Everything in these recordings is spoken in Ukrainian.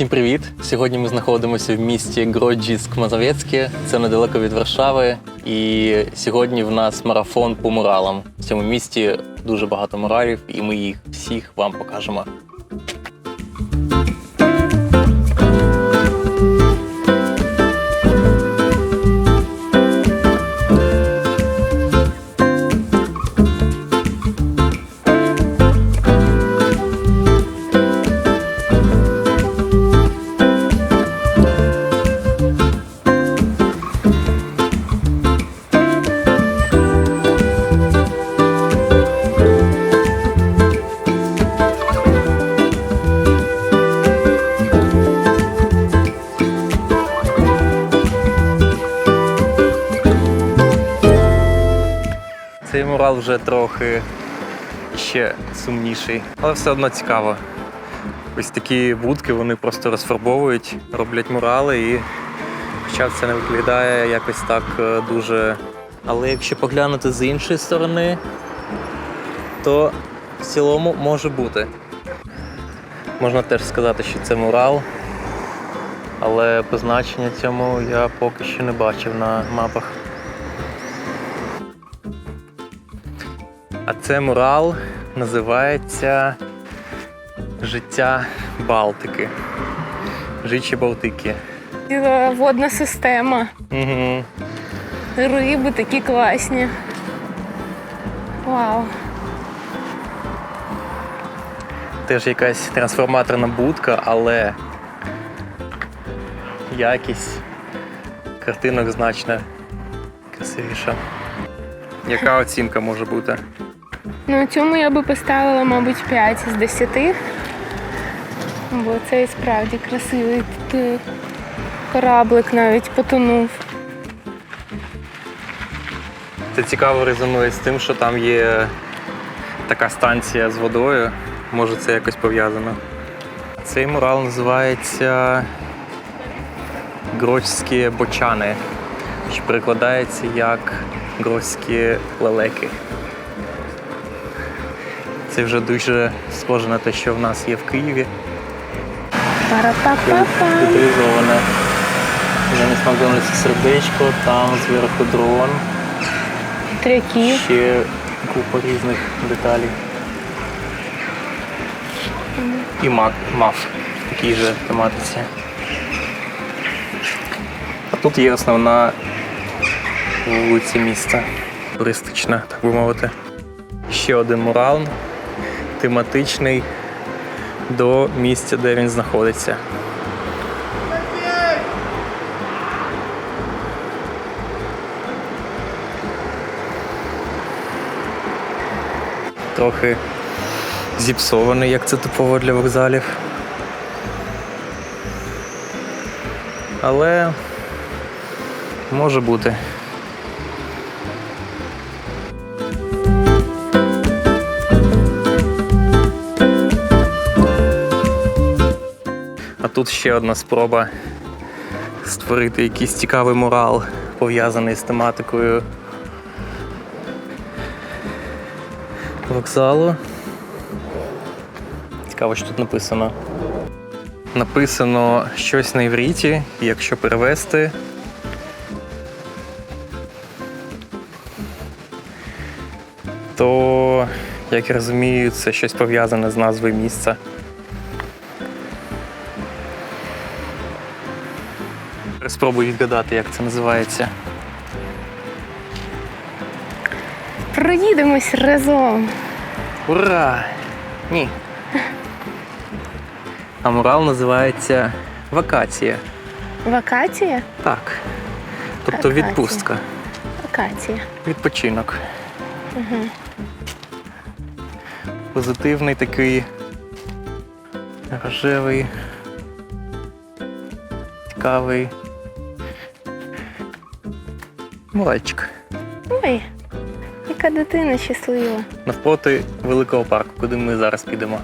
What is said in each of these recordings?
Усім привіт! Сьогодні ми знаходимося в місті Гроджіск Мазовецьке, це недалеко від Варшави. І сьогодні в нас марафон по муралам. В цьому місті дуже багато муралів, і ми їх всіх вам покажемо. Мурал вже трохи ще сумніший, але все одно цікаво. Ось такі будки вони просто розфарбовують, роблять мурали і хоча це не виглядає якось так е, дуже. Але якщо поглянути з іншої сторони, то в цілому може бути. Можна теж сказати, що це мурал, але позначення цьому я поки що не бачив на мапах. А це мурал називається Життя Балтики. Жичі Балтики. Ціла водна система. Угу. Риби такі класні. Вау. Теж якась трансформаторна будка, але якість картинок значно красивіша. Яка оцінка може бути? Ну, цьому я би поставила, мабуть, 5 з 10. Бо це і справді красивий Тут, кораблик навіть потонув. Це цікаво резонує з тим, що там є така станція з водою. Може це якось пов'язано. Цей мурал називається Грочські бочани, що перекладається як Грочські лелеки. Це вже дуже схоже на те, що в нас є в Києві. Деталізоване. Замість Макдональдса сердечко, там зверху дрон. Тряків. Ще купа різних деталей. І мак, маф в такій же тематиці. А тут є основна вулиця міста. Туристична, так би мовити. Ще один мурал тематичний до місця, де він знаходиться. Трохи зіпсований, як це типово для вокзалів. Але може бути. Тут ще одна спроба створити якийсь цікавий мурал, пов'язаний з тематикою вокзалу. Цікаво, що тут написано. Написано щось на івріті, якщо перевести. То, як я розумію, це щось пов'язане з назвою місця. Спробую відгадати, як це називається. Проїдемось разом. Ура! Ні. А мурал називається Вакація. Вакація? Так. Тобто Вакація. відпустка, Вакація. відпочинок. Позитивний такий рожевий, цікавий. Муральчик. Ой, яка дитина щаслива. Навпроти великого парку, куди ми зараз підемо.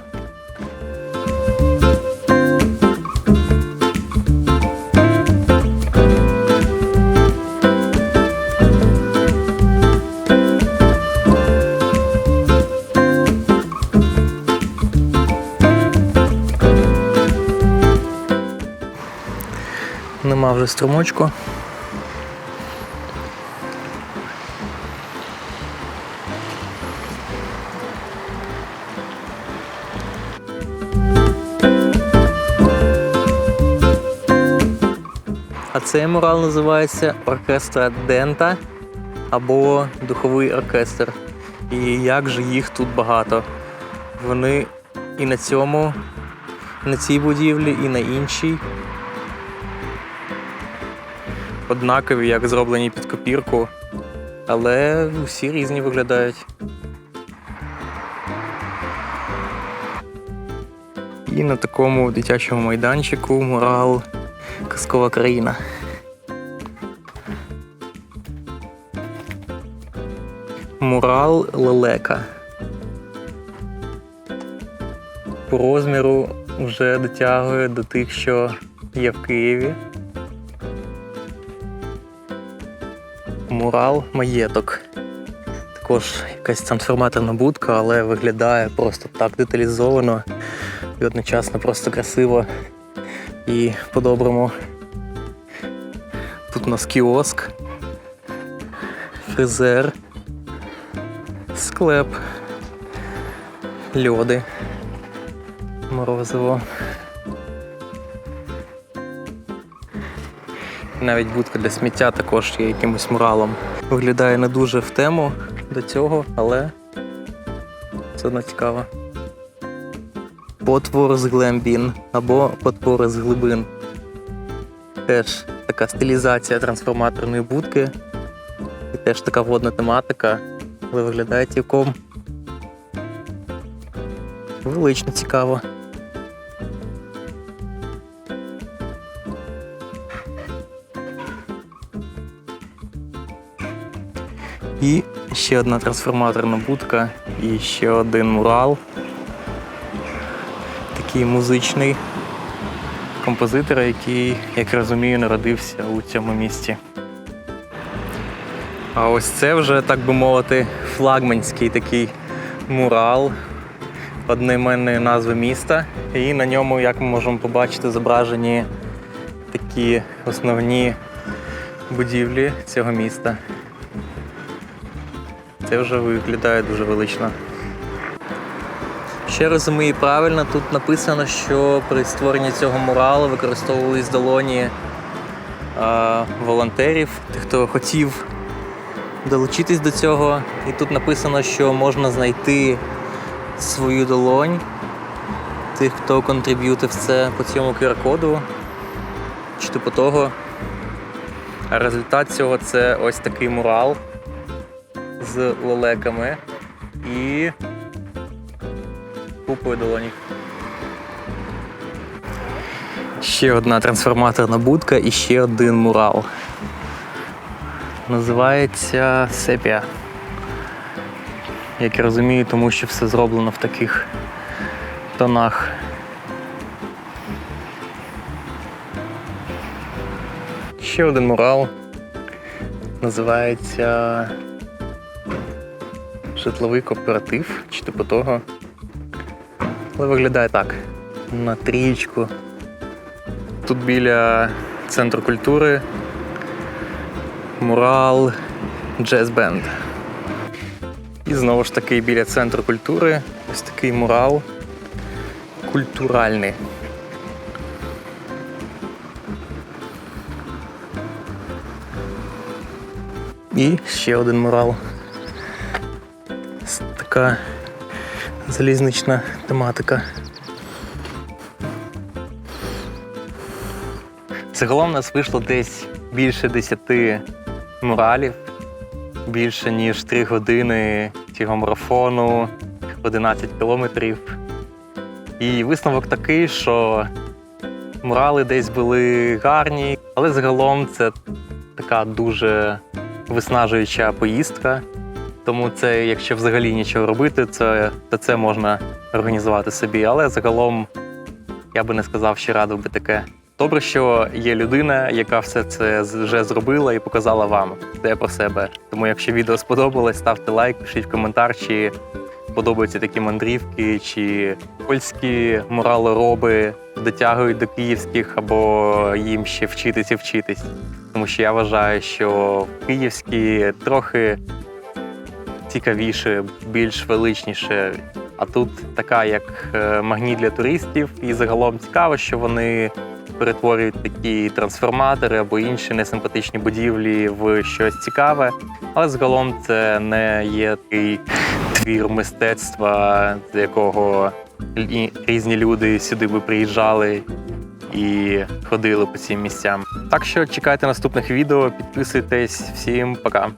нема вже струмочку. Цей мурал називається Оркестра Дента або Духовий оркестр. І як же їх тут багато. Вони і на цьому, і на цій будівлі, і на іншій. Однакові, як зроблені під копірку, але всі різні виглядають. І на такому дитячому майданчику мурал Казкова країна. Мурал лелека. По розміру вже дотягує до тих, що є в Києві. Мурал маєток. Також якась трансформаторна будка, але виглядає просто так деталізовано і одночасно просто красиво і по-доброму. Тут у нас кіоск, фрезер, склеп, льоди, морозиво. Навіть будка для сміття також є якимось муралом. Виглядає не дуже в тему до цього, але все одно цікаво. Потвор з глембін або потвори з глибин. Теж така стилізація трансформаторної будки. І теж така водна тематика, але виглядає цілком велично цікаво. І ще одна трансформаторна будка і ще один мурал. Такий музичний композитора, який, як розумію, народився у цьому місті. А ось це вже, так би мовити, флагманський такий мурал одноіменної назви міста. І на ньому, як ми можемо побачити, зображені такі основні будівлі цього міста. Це вже виглядає дуже велично. Ще розумію правильно, тут написано, що при створенні цього муралу використовувались долоні волонтерів, тих, хто хотів долучитись до цього. І тут написано, що можна знайти свою долонь тих, хто контриб'ютив це по цьому QR-коду чи типу того. А результат цього це ось такий мурал з лелеками і купою долонів. Ще одна трансформаторна будка і ще один мурал. Називається Сепія. Як я розумію, тому що все зроблено в таких тонах. Ще один мурал. Називається житловий кооператив чи типу того. Але виглядає так. На трієчку. Тут біля центру культури мурал джаз-бенд. І знову ж таки біля центру культури ось такий мурал культуральний. І ще один мурал. Така залізнична тематика. Загалом у нас вийшло десь більше 10 муралів, більше ніж 3 години цього марафону, 11 кілометрів. І висновок такий, що мурали десь були гарні, але загалом це така дуже виснажуюча поїздка. Тому це, якщо взагалі нічого робити, це, то це можна організувати собі. Але загалом я би не сказав, що радив би таке. Добре, що є людина, яка все це вже зробила і показала вам. Це про себе. Тому, якщо відео сподобалось, ставте лайк, пишіть коментар, чи подобаються такі мандрівки, чи польські муралороби дотягують до київських, або їм ще вчитись і вчитись. Тому що я вважаю, що київські трохи цікавіше, більш величніше. А тут така, як е, магніт для туристів, і загалом цікаво, що вони перетворюють такі трансформатори або інші несимпатичні будівлі в щось цікаве. Але загалом це не є такий твір мистецтва, з якого різні люди сюди би приїжджали і ходили по цим місцям. Так що чекайте наступних відео, підписуйтесь. Всім пока.